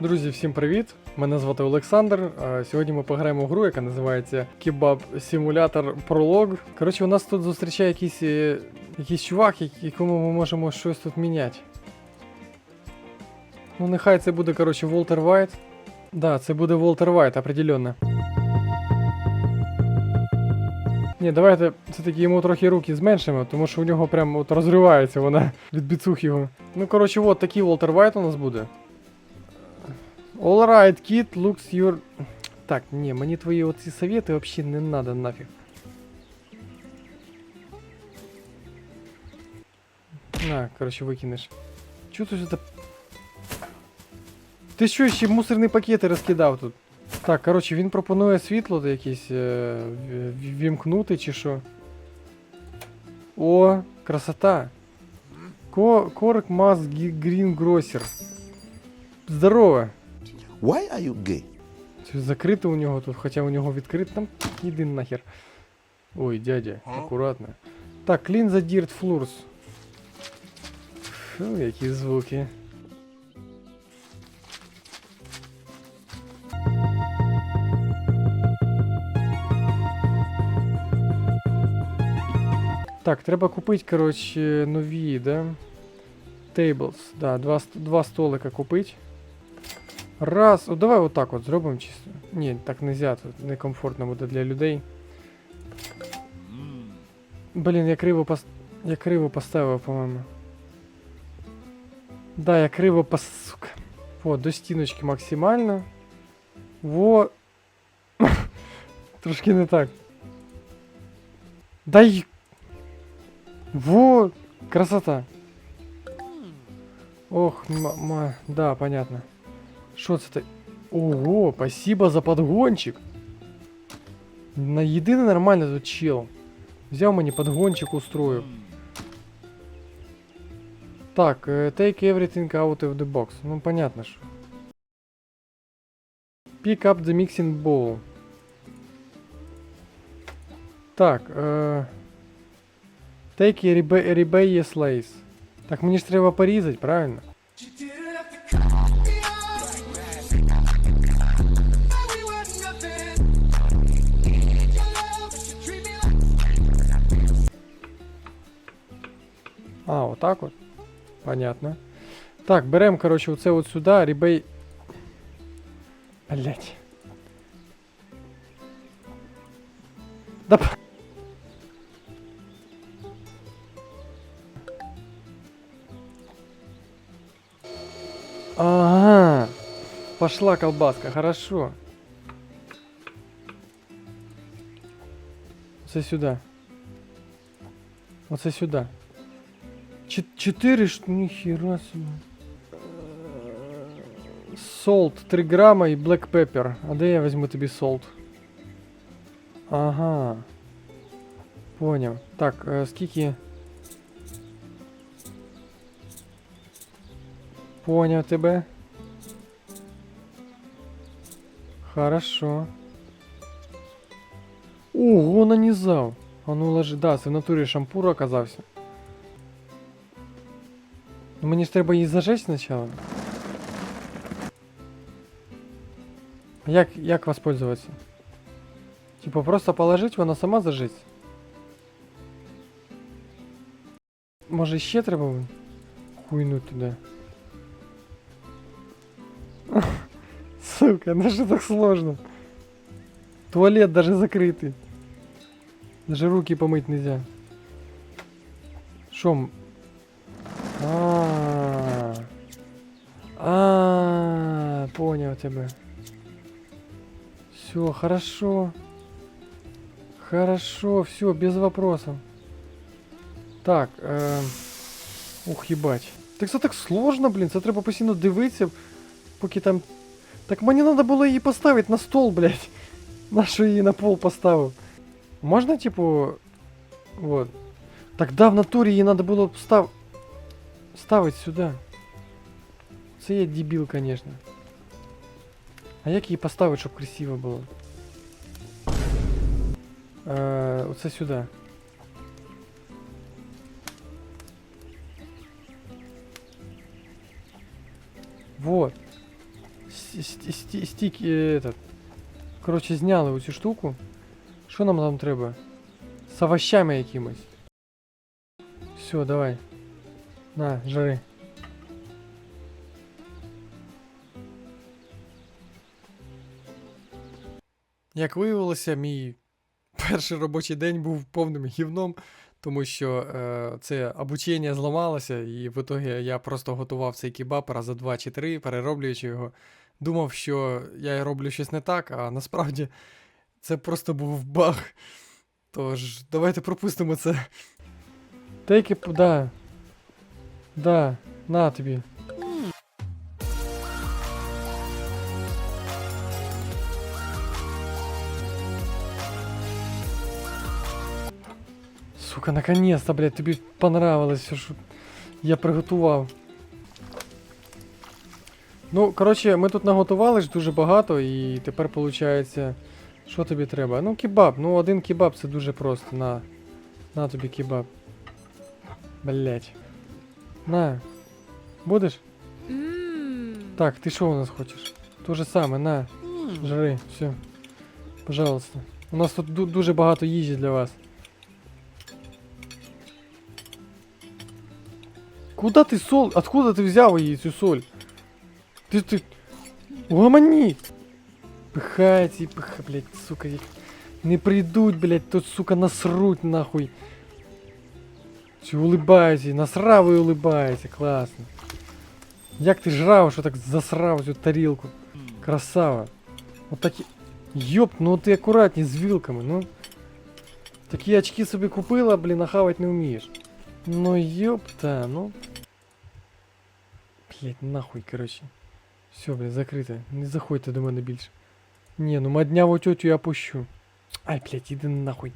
Друзі, всім привіт! Мене звати Олександр. Сьогодні ми пограємо в гру, яка називається Kebab Simulator Prolog. Коротше, у нас тут зустрічає якийсь, е, якийсь чувак, якому ми можемо щось тут міняти. Ну, нехай це буде, коротше, Волтер Вайт. Да, це буде Волтер Вайт, определенно. Ні, давайте все-таки йому трохи руки зменшимо, тому що у нього прям от розривається вона від біцух його. Ну, коротше, от такий Волтер Вайт у нас буде. Alright, kid, looks your... Так, ні, мені твої оці совєти взагалі не надо нафіг. На, коротше, викинеш. Чого тут это... Ти що, ще мусорні пакети розкидав тут? Так, коротше, він пропонує світло якесь е, в- в- вімкнути чи що. О, красота. Ко Корк Мас Грін Гросер. Здорово. Why are you gay? Це закрито у нього тут, хоча у нього відкрито. Там іди нахер. Ой, дядя, акуратно. Так, clean the dirt floors. Фу, які звуки. Так, треба купити, коротше, нові, да? Tables. Да, два, два столика купити. Раз. О, давай отак от зробимо чисто. Ні, так нельзя, тут некомфортно буде для людей. Блін, я криво пос... Я криво поставив, по-моєму. Да, я криво пос... Сука. Во, до стіночки максимально. Во. Трошки не так. Дай. Во. Красота. Ох, ма, ма... да, понятно. Що це ти? Ого, спасибо за подгончик. На єдине нормально тут чел. Взяв мені подгончик устроїв. Так, е, take everything out of the box. Ну, понятно що. Pick up the mixing bowl. Так, е... Take a rebe- rebellious lace. Так, мені ж треба порізати, правильно? А, отак от. Понятно. Так, берем, короче, оце от сюди, рібей. Блять. Да Ага. Пошла колбаска, хорошо. Оце сюди. Оце сюди. Чет- Четыре ш... Нихера себе. Солт 3 грама і Black Pepper. А де я візьму тобі солт? Ага. Поняв. Так, е, скільки. Поняв тебе. Хорошо. Ого, нанізав. А ну ложи. Да, це в натурі шампур оказався. Ну мені ж треба її зажечь спочатку. А як, як воспользоваться? Типа просто положить, вона сама зажиться? Може ще треба хуйнуть туди? Сука, ну що так сложно? Туалет даже закрытый. Даже руки помыть нельзя. Шо? м- А. А, понял тебя. Все, хорошо. Хорошо, все, без вопросов. Так, е... Ух, їбать. Так це так сложно, блін. Це треба постійно дивитися, поки там. Так мені треба було її поставити на стол, блядь. Нашу її на пол поставив. Можна, типу. Вот. Так да, в натурі її треба було став... ставити сюди. Це я дебіл, конечно. А як її поставити, щоб красиво було? Е, оце сюди. Вот. с- с- сті- стік, е, этот. Коротше, зняли оцю штуку. Що нам там треба? З овощами якимось. Все, давай. На, жари. Як виявилося, мій перший робочий день був повним гівном, тому що е, це обучення зламалося, і в ітогі я просто готував цей кебаб раза два чи три, перероблюючи його. Думав, що я роблю щось не так, а насправді це просто був баг. Тож, давайте пропустимо це. It, да. Да, на тобі. Сука, наконец-то, блядь, тобі понравилось все, що я приготував. Ну, коротше, ми тут наготували ж дуже багато, і тепер виходить, що тобі треба? Ну, кебаб. Ну, один кебаб це дуже просто. На. На тобі кебаб. Блять. На. Будеш? Так, ти що у нас хочеш? То же саме, на. Жри, все. Пожалуйста. У нас тут ду- дуже багато їжі для вас. Куда ти соль? Откуда ти взяв її цю соль? Ти ти. Угомоні! Пихається і пиха, блядь, сука. їх Не прийдуть, блядь, тут, сука, насруть нахуй. Чи улибаються, насрав і улибається, класно. Як ти жрав, що так засрав цю тарілку? Красава. Вот такі. Йоп, ну ти акуратні з вілками, ну. Такі очки собі купила, блін, а хавать не вмієш. Ну йопта, ну. Блять, нахуй, короче. Все, блядь, закрите. Не заходьте до мене більше. Ні, ну мадняву тетю я пущу. Ай, блядь, іди нахуй.